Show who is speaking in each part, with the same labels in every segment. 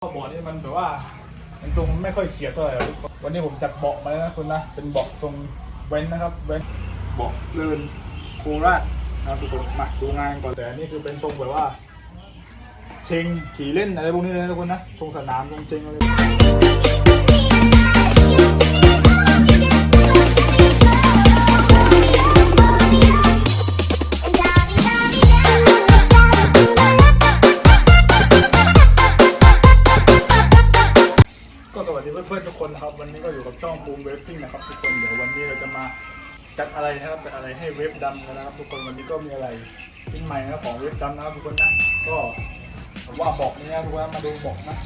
Speaker 1: เบาะนี่มันแบบว่ามันทรงไม่ค่อยเฉียดเท่าไหร่ครับทุกคนวันนี้ผมจัดเบาะมาแล้วนะคุณนะเป็นเบาะทรงเว้นนะครับเว้นเบาะเลื่อนโคราชนะครับทุกคนมาดูงานก่อนแต่อันนี้คือเป็นทรงแบบว่า เชงขี่เล่นอะไรพวกนี้เลยนะทุกคนนะทรงสนามทรงเชงอะไร ช่องบูมเวฟซิ่งนะครับทุกคนเดี๋ยววันนี้เราจะมาจัดอะไรนะครับจัดอะไรให้เวฟดำกันนะครับ ทุกคนวันนี้ก็มีอะไรชิ้นใหม่นะครับของเวฟดำนะครับทุกคนนะก็ผมว่าบอกนี้นะทุกคนมาดูบอกนะ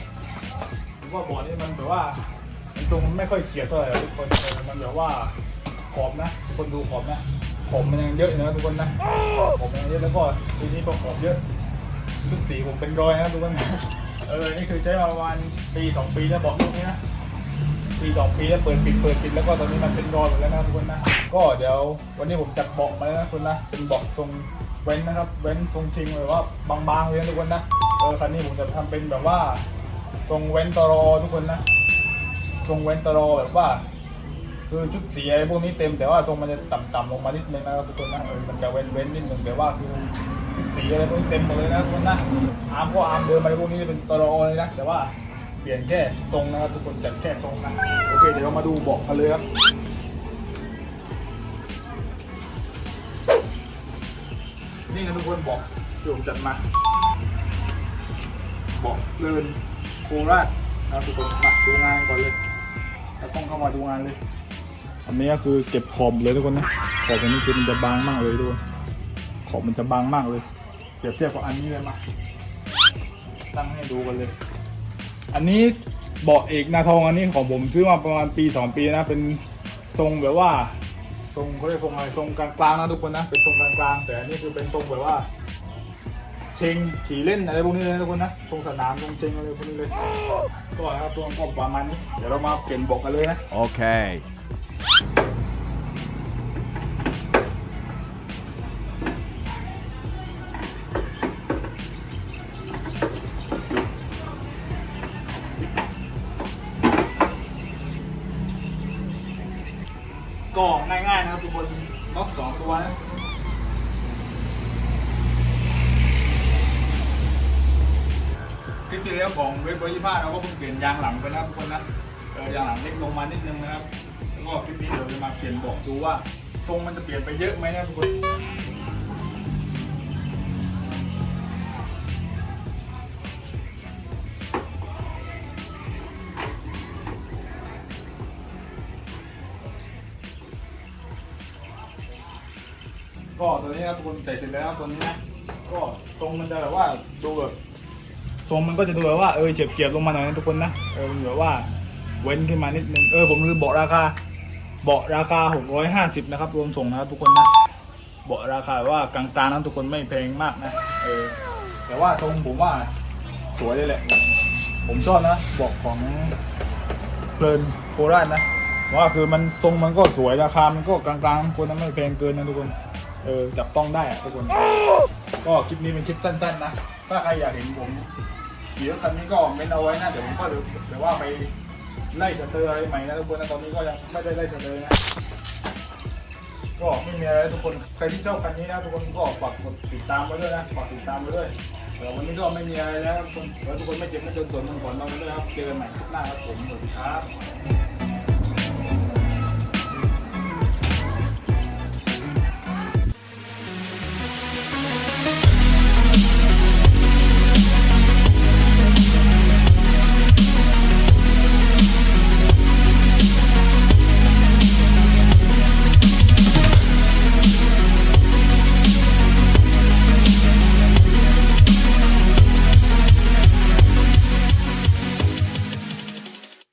Speaker 1: ผมว่าบอกนี้มันแบบว่ามันทรงมันไม่ค่อยเฉียดเท่าไหร่ทุกคนเออมันแบบว่าขอบนะทุกคนดูขอบนะขอบมันยังเยอะอยู่นะทุกคนนะขอบมันยังเยอะแล้วก็ทีนี้ก็ขอบเยอะชุดสีผมเป็นรอยนะทุกคนเออนี่คือใช้มาประมาณปีสองปีแล้วบอกตรงนี้นะ ปีสองปีแล้วเปิดปิดเปิดปิดแล้วก็ตอนนี้มันเป็นรอยหมดแล้วนะทุกคนนะก็เดี๋ยววันนี้ผมจัดเบาะมาแล้วนะคุณนะเป็นเบาะทรงเว้นนะครับ เว้นทรงชิงแบบว่าบางๆเลยนะทุกคนนะเออคันนี้ผมจะทำเป็นแบบว่าทรงเว้นตรอทุกคนนะทรงเว้นตรอแบบว่า คือชุดสีอะไรพวกนี้เต็มแต่ว่าทรงมันจะต่ำๆลงมานิดนึงนะครับทุกคนนะเออมันจะเว้นเว้นนิดนึงแต่ว่าคือสีอะไรพวกนี้เต็มหมดเลยนะทุกคนนะอาร์มก็อาร์มเดิมอะไรพวกนี้จะเป็นตรอเลยนะแต่ว่า เปลี่ยนแค่ทรงนะครับทุกคนจัดแค่ทรงนะโอเคเดี๋ยวเรามาดูเบาะกันเลยครับนี่นะทุกคนเบาะที่ผมจัดมาเบาะเลินโคราชนะทุกคนมาดูงานก่อนเลยแล้วต้องเข้ามาดูงานเลย อันนี้ก็คือเก็บขอบเลยทุกคนนะขอบอันนี้คือมันจะบางมากเลยทุกคนขอบมันจะบางมากเลยเปรียบเทียบกับอันนี้เลยมาตั้งให้ดูกันเลย อันนี้เบาะเอกนาทองอันนี้ของผมซื้อมาประมาณปีสองปีนะ เป็นทรงแบบว่า ทรงเขาเรียกทรงอะไรทรงกลางๆนะทุกคนนะเป็นทรงกลางๆแต่อันนี้คือเป็นทรงแบบว่า เชงขี่เล่นอะไรพวกนี้เลยนะทุกคนนะทรงสนามทรงเชงอะไรพวกนี้เลยก็นะครับตัวก็ประมาณนี้เดี๋ยวเรามาเปลี่ยนเบอกกันเลยนะ
Speaker 2: โอเค
Speaker 1: ก็ง่ายๆนะครับทุกคนน็อกสองตัวนะคลิปที่แล้วของเว็บเบอร์ยี่ห้าเราก็เพิ่งเปลี่ยนยางหลังไปนะครับทุกคนนะเออยางหลังเล็กลงมานิดนึงนะครับ แล้วก็คลิปนี้เดี๋ยวจะมาเปลี่ยนบอกดูว่าทรงมันจะเปลี่ยนไปเยอะไหมนะครับทุกคน ก็ตัวนี้นะครับทุกคนใส่เสร็จแล้วนะตัวนี้นะก็ทรงมันจะแบบว่าดูแบบทรงมันก็จะดูแบบว่าเออเฉียบเฉียบๆลงมาหน่อยนะทุกคนนะเออมันแบบว่าเว้นขึ้นมานิดนึงเออผมลืมบอกราคาเบาะราคา 650 นะครับ รวมส่งนะครับทุกคนนะเบาะราคาว่ากลางๆนะทุกคนไม่แพงมากนะเออแต่ว่าทรงผมว่าสวยเลยแหละ ผมชอบนะเบาะของเพลินโคราชนะว่าคือมันทรงมันก็สวยราคา มันก็กลางๆทุกคนนไม่แพงเกินนะทุกคน เออจับต้องได้อะทุกคน ก็คลิปนี้เป็นคลิปสั้นๆนะ ถ้าใครอยากเห็นผมขี่รถคันนี้ก็เมนเอาไว้นะ เดี๋ยวผมก็เดี๋ยวเดี๋ยวว่าไปไล่สเตอร์อะไรใหม่นะทุกคนนะตอนนี้ก็ยังไม่ได้ไล่สเตอร์นะ ก็ไม่มีอะไรทุกคน ใครที่ชอบคันนี้นะทุกคนก็ฝากกดติดตามไว้ด้วยนะฝากติดตามไว้ด้วยเดี๋ยววันนี้ก็ไม่มีอะไรแล้วทุกคนแล้วทุกคนไม่เจ็บไม่จนส่วนมันก่อนเราไปด้วยครับ เจอกันใหม่คลิปหน้าครับผมสวัสดีครับ